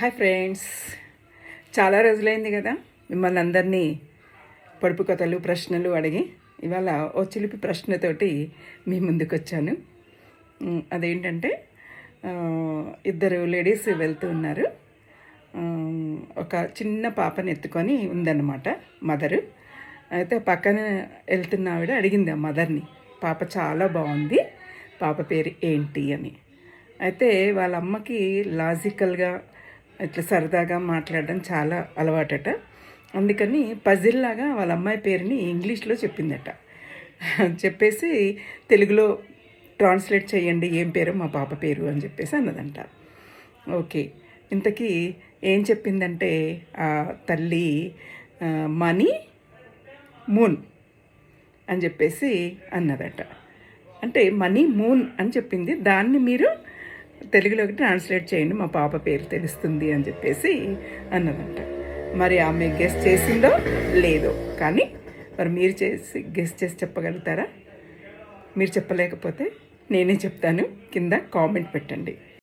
Hi friends. చాలా రోజులైంది కదా మిమ్మల్ని అందరినీ పొడుపు కథలు ప్రశ్నలు అడిగి ఇవాళ ఓ చిలిపి ప్రశ్నతోటి మీ ముందుకు వచ్చాను అదేంటంటే ఇద్దరు లేడీస్ వెళ్తూ ఉన్నారు. ఒక చిన్న పాపని ఎత్తుకొని ఉందన్నమాట మదరు. అయితే పక్కన వెళ్తున్న ఆవిడ అడిగింది ఆ మదర్ని పాప చాలా బాగుంది పాప పేరు ఏంటి? అని. అయితే వాళ్ళ అమ్మకి లాజికల్గా ఇట్లా సరదాగా మాట్లాడడం చాలా అలవాటట. అందుకని పజిల్ లాగా వాళ్ళ అమ్మాయి పేరుని ఇంగ్లీష్లో చెప్పిందట. చెప్పేసి తెలుగులో ట్రాన్స్లేట్ చేయండి ఏం పేరు మా పాప పేరు అని చెప్పేసి అన్నదంట. ఓకే. ఇంతకీ ఏం చెప్పిందంటే ఆ తల్లి మనీ మూన్ అని చెప్పేసి అన్నదట. అంటే మనీ మూన్ అని చెప్పింది. దాన్ని మీరు తెలుగులోకి ట్రాన్స్లేట్ చేయండి మా పాప పేరు తెలుస్తుంది అని చెప్పేసి అన్నదంట. మరి ఆమె గెస్ట్ చేసిందో లేదో కానీ మరి మీరు చేసి గెస్ట్ చేసి చెప్పగలుగుతారా? మీరు చెప్పలేకపోతే నేనే చెప్తాను కింద కామెంట్ పెట్టండి.